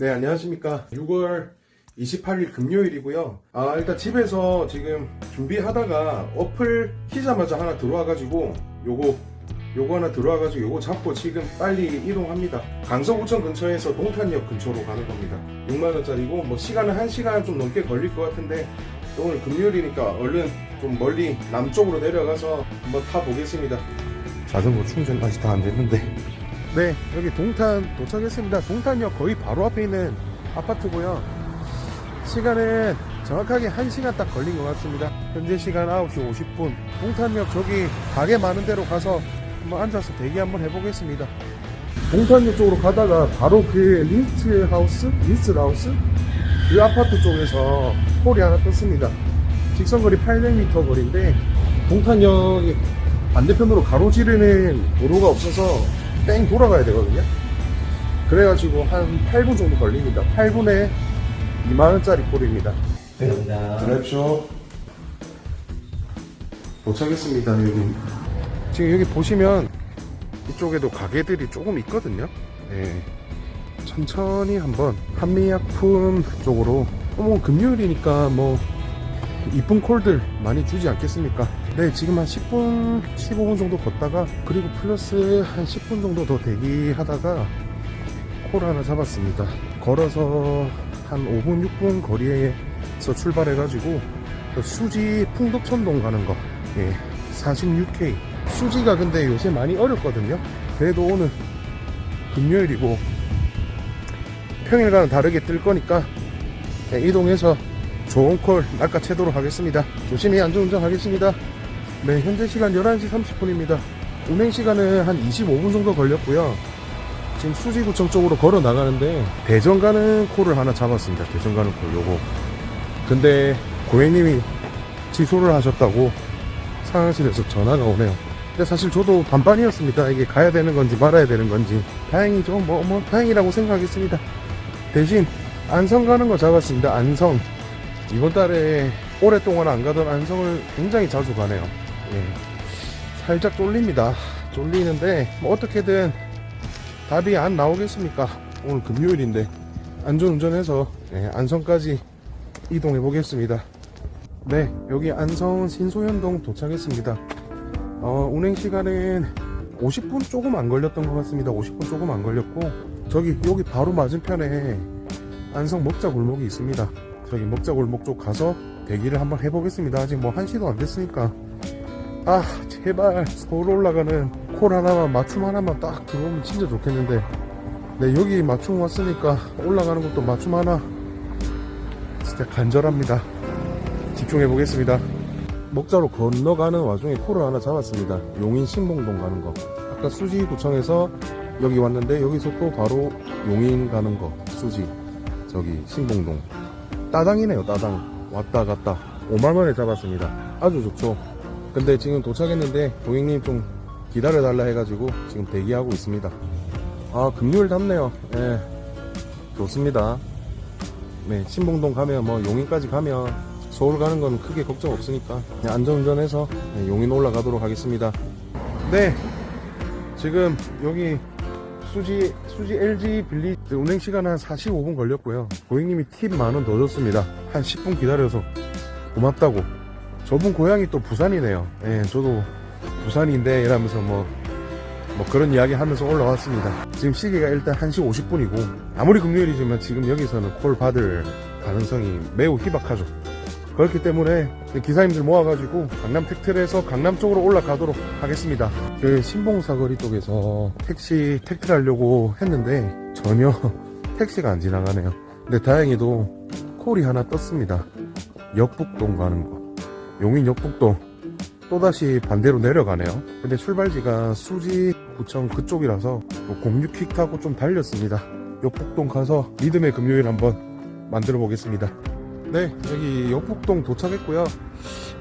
네, 안녕하십니까. 6월 28일 금요일이고요. 아, 일단 집에서 지금 준비하다가 어플 키자마자 하나 들어와가지고 요거 요거 하나 들어와가지고 요거 잡고 지금 빨리 이동합니다. 강서구청 근처에서 동탄역 근처로 가는 겁니다. 6만원짜리고 뭐 시간은 1시간 좀 넘게 걸릴 것 같은데 오늘 금요일이니까 얼른 좀 멀리 남쪽으로 내려가서 한번 타보겠습니다. 자전거 충전 아직 다 안 됐는데 네, 여기 동탄 도착했습니다. 동탄역 거의 바로 앞에 있는 아파트고요. 시간은 정확하게 1시간 딱 걸린 것 같습니다. 현재 시간 9시 50분. 동탄역 저기 가게 많은 데로 가서 한번 앉아서 대기 한번 해보겠습니다. 동탄역 쪽으로 가다가 바로 그 리스트 하우스? 리스트 하우스? 그 아파트 쪽에서 폴이 하나 떴습니다. 직선거리 800m 거리인데 동탄역이 반대편으로 가로지르는 도로가 없어서 땡 돌아가야 되거든요. 그래가지고 한 8분 정도 걸립니다. 8분에 2만원짜리 폴입니다. 네, 드랩쇼 도착했습니다. 여기 지금 여기 보시면 이쪽에도 가게들이 조금 있거든요. 네. 천천히 한번 한미약품 쪽으로 어, 뭐 금요일이니까 뭐 이쁜 콜들 많이 주지 않겠습니까? 네, 지금 한 10분, 15분 정도 걷다가 그리고 플러스 한 10분 정도 더 대기하다가 콜 하나 잡았습니다. 걸어서 한 5분, 6분 거리에서 출발해가지고 그 수지 풍덕천동 가는 거, 예, 46K. 수지가 근데 요새 많이 어렵거든요. 그래도 오늘 금요일이고 평일과는 다르게 뜰 거니까 네, 이동해서 좋은 콜 낚아채도록 하겠습니다. 조심히 안전운전 하겠습니다. 네, 현재 시간 11시 30분입니다. 운행 시간은 한 25분 정도 걸렸고요. 지금 수지구청 쪽으로 걸어 나가는데 대전 가는 콜을 하나 잡았습니다. 대전 가는 콜 요거. 근데 고객님이 취소를 하셨다고 상황실에서 전화가 오네요. 근데 사실 저도 반반이었습니다. 이게 가야 되는 건지 말아야 되는 건지. 다행이죠. 뭐, 뭐, 다행이라고 생각하겠습니다. 대신 안성 가는 거 잡았습니다. 안성. 이번 달에 오랫동안 안 가던 안성을 굉장히 자주 가네요. 예. 살짝 쫄립니다. 쫄리는데 뭐 어떻게든 답이 안 나오겠습니까? 오늘 금요일인데 안전운전해서 예, 안성까지 이동해 보겠습니다. 네, 여기 안성 신소현동 도착했습니다. 어, 운행 시간은 50분 조금 안 걸렸던 것 같습니다. 50분 조금 안 걸렸고 저기 여기 바로 맞은편에 안성 먹자 골목이 있습니다. 저기 먹자 골목 쪽 가서 대기를 한번 해보겠습니다. 아직 뭐 1시도 안 됐으니까 아 제발 서울 올라가는 콜 하나만 맞춤 하나만 딱 들어오면 진짜 좋겠는데 네 여기 맞춤 왔으니까 올라가는 것도 맞춤 하나 진짜 간절합니다. 집중해 보겠습니다. 먹자로 건너가는 와중에 콜을 하나 잡았습니다. 용인 신봉동 가는 거. 아까 수지구청에서 여기 왔는데 여기서 또 바로 용인 가는 거. 수지. 저기 신봉동. 따당이네요, 따당. 왔다 갔다. 5만원에 잡았습니다. 아주 좋죠. 근데 지금 도착했는데 고객님 좀 기다려 달라 해가지고 지금 대기하고 있습니다. 아, 금요일 답네요. 예. 좋습니다. 네, 신봉동 가면 뭐 용인까지 가면 서울 가는 건 크게 걱정 없으니까 그냥 안전운전해서 네, 용인 올라가도록 하겠습니다. 네, 지금 여기 수지 수지 LG 빌리 운행 시간 한 45분 걸렸고요. 고객님이 팁 만 원 더 줬습니다. 한 10분 기다려서 고맙다고. 저분 고향이 또 부산이네요. 예, 저도 부산인데 이러면서 뭐, 뭐 그런 이야기 하면서 올라왔습니다. 지금 시기가 일단 1시 50분이고 아무리 금요일이지만 지금 여기서는 콜 받을 가능성이 매우 희박하죠. 그렇기 때문에 기사님들 모아가지고 강남 택트에서 강남 쪽으로 올라가도록 하겠습니다. 그 신봉사거리 쪽에서 택시 택트를 하려고 했는데 전혀 택시가 안 지나가네요. 근데 다행히도 콜이 하나 떴습니다. 역북동 가는 거. 용인 역북동 또다시 반대로 내려가네요. 근데 출발지가 수지 구청 그쪽이라서 공유킥 타고 좀 달렸습니다. 역북동 가서 믿음의 금요일 한번 만들어 보겠습니다. 네, 여기 역북동 도착했고요.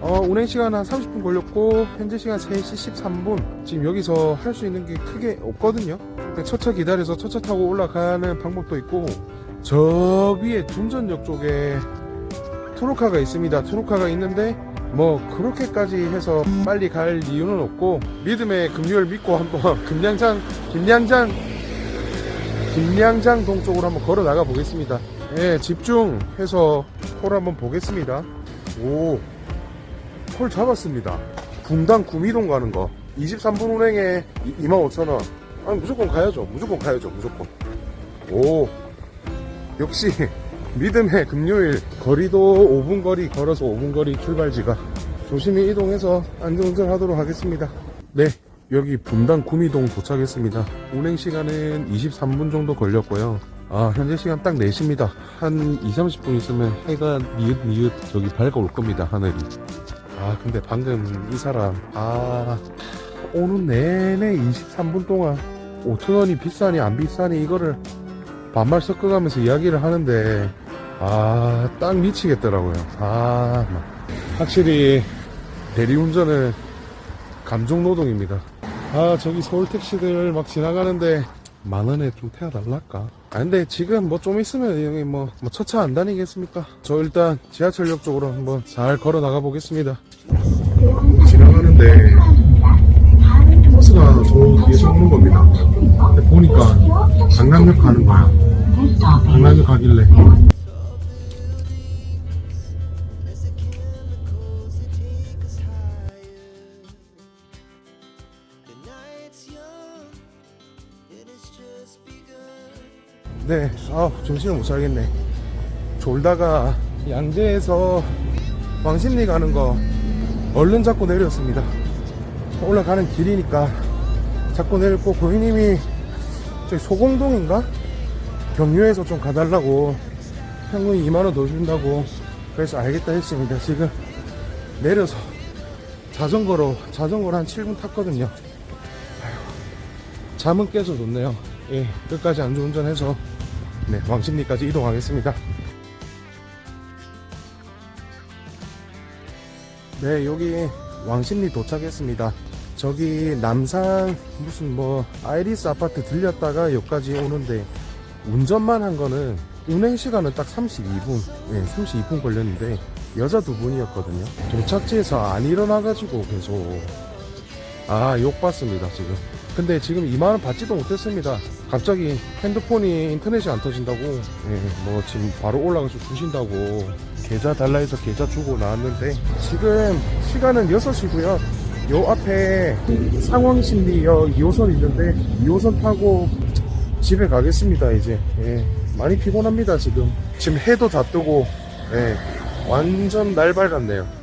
어, 운행 시간 한 30분 걸렸고 현재 시간 3시 13분. 지금 여기서 할 수 있는 게 크게 없거든요. 첫차 기다려서 첫차 타고 올라가는 방법도 있고 저 위에 둔전역 쪽에 트로카가 있습니다. 트로카가 있는데 뭐 그렇게까지 해서 빨리 갈 이유는 없고 믿음의 금요일 믿고 한번 김양장 김양장 김량장 동쪽으로 한번 걸어 나가 보겠습니다. 예, 집중해서 콜 한번 보겠습니다. 오, 콜 잡았습니다. 분당 구미동 가는 거. 23분 운행에 25,000원. 아니, 무조건 가야죠. 무조건 가야죠. 무조건. 오, 역시 믿음의 금요일 거리도 5분 거리 걸어서 5분 거리 출발지가 조심히 이동해서 안전운전 하도록 하겠습니다. 네, 여기 분당 구미동 도착했습니다. 운행 시간은 23분 정도 걸렸고요. 아, 현재 시간 딱 4시입니다. 한 2, 30분 있으면 해가 니읒니읒 저기 밝아올 겁니다, 하늘이. 아, 근데 방금 이 사람, 아, 오는 내내 23분 동안 5천원이 비싸니 안 비싸니 이거를 반말 섞어가면서 이야기를 하는데, 아, 딱 미치겠더라고요. 아, 막. 확실히 대리운전은 감정노동입니다. 아, 저기 서울 택시들 막 지나가는데 만 원에 좀 태워달랄까? 아, 근데 지금 뭐 좀 있으면 여기 뭐, 뭐 첫차 안 다니겠습니까? 저 일단 지하철역 쪽으로 한번 잘 걸어 나가 보겠습니다. 지나가는데 버스가 저 뒤에서 오는 겁니다. 근데 보니까 강남역 가는 거야. 강남역 가길래. 네, 아, 정신을 못 차리겠네. 졸다가 양재에서 왕십리 가는 거 얼른 잡고 내렸습니다. 올라가는 길이니까 잡고 내렸고 고객님이 저기 소공동인가? 경유해서 좀 가달라고 현금 2만 원 더 준다고 그래서 알겠다 했습니다. 지금 내려서 자전거로 자전거로 한 7분 탔거든요. 아휴, 잠은 깨서 좋네요. 예, 끝까지 안전운전해서 네, 왕십리까지 이동하겠습니다. 네, 여기 왕십리 도착했습니다. 저기 남산 무슨 뭐 아이리스 아파트 들렸다가 여기까지 오는데 운전만 한 거는 운행 시간은 딱 32분, 예, 32분 걸렸는데 여자 두 분이었거든요. 도착지에서 안 일어나가지고 계속 아, 욕 받습니다, 지금. 근데 지금 2만 원 받지도 못했습니다. 갑자기 핸드폰이 인터넷이 안 터진다고, 예, 뭐 지금 바로 올라가서 주신다고, 계좌 달라 해서 계좌 주고 나왔는데, 지금 시간은 6시고요. 요 앞에 상황심리역 2호선 있는데, 2호선 타고 집에 가겠습니다, 이제. 예, 많이 피곤합니다, 지금. 지금 해도 다 뜨고, 예, 완전 날 밝았네요.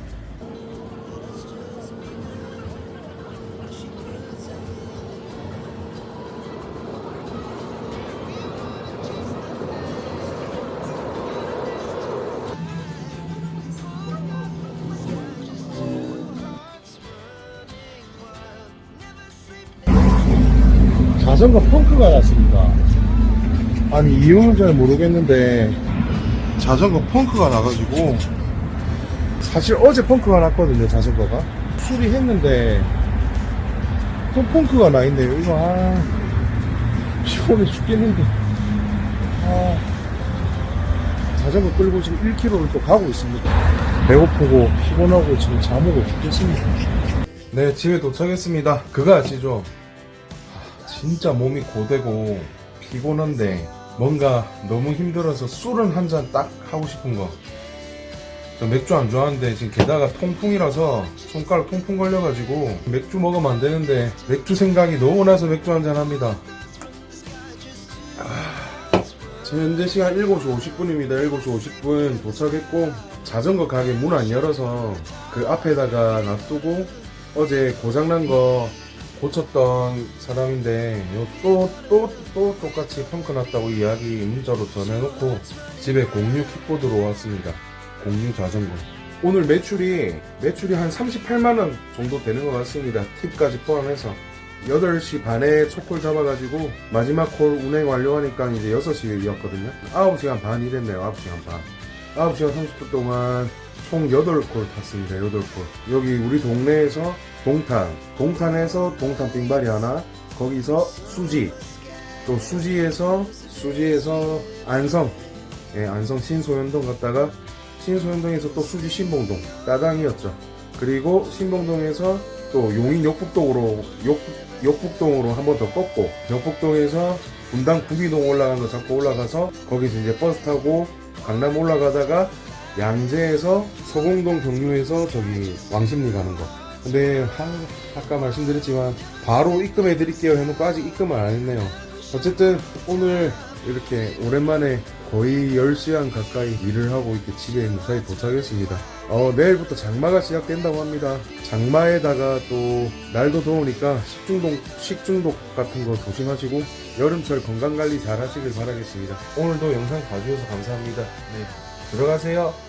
자전거 펑크가 났습니다. 아니 이유는 잘 모르겠는데 자전거 펑크가 나가지고 사실 어제 펑크가 났거든요 자전거가. 수리했는데 또 펑크가 나 있네요. 이거 아 피곤해 죽겠는데. 아 자전거 끌고 지금 1km를 또 가고 있습니다. 배고프고 피곤하고 지금 잠오고 죽겠습니다. 네 집에 도착했습니다. 그거 아시죠 진짜 몸이 고되고 피곤한데 뭔가 너무 힘들어서 술은 한 잔 딱 하고 싶은 거. 저 맥주 안 좋아하는데 지금 게다가 통풍이라서 손가락 통풍 걸려가지고 맥주 먹으면 안 되는데 맥주 생각이 너무 나서 맥주 한 잔 합니다. 아, 지금 현재 시간 7시 50분입니다. 7시 50분 도착했고 자전거 가게 문 안 열어서 그 앞에다가 놔두고 어제 고장난 거 고쳤던 사람인데 또또 또 똑같이 펑크 났다고 이야기 문자로 전해놓고 집에 공유 킥보드 로 왔습니다. 공유 자전거. 오늘 매출이 매출이 한 38만 원 정도 되는 것 같습니다. 팁까지 포함해서 8시 반에 첫콜 잡아가지고 마지막 콜 운행 완료하니까 이제 6시였거든요. 9시간 반 일했네요. 9시간 반. 9시간 30분 동안 총 8콜 탔습니다. 8콜. 여기 우리 동네에서 동탄, 동탄에서 동탄 빙발이 하나, 거기서 수지, 또 수지에서 수지에서 안성, 예, 안성 신소현동 갔다가 신소현동에서 또 수지 신봉동 따당이었죠. 그리고 신봉동에서 또 용인 역북동으로 역, 역북동으로 한 번 더 꺾고 역북동에서 분당 구기동 올라가는 거 잡고 올라가서 거기서 이제 버스 타고 강남 올라가다가 양재에서 소공동 경유해서 저기 왕십리 가는 거. 근데 하, 아까 말씀드렸지만 바로 입금해 드릴게요 해놓고 아직 입금을 안 했네요. 어쨌든 오늘 이렇게 오랜만에 거의 10시간 가까이 일을 하고 이렇게 집에 무사히 도착했습니다. 어, 내일부터 장마가 시작된다고 합니다. 장마에다가 또 날도 더우니까 식중독, 식중독 같은 거 조심하시고 여름철 건강관리 잘 하시길 바라겠습니다. 오늘도 영상 봐주셔서 감사합니다. 네, 들어가세요.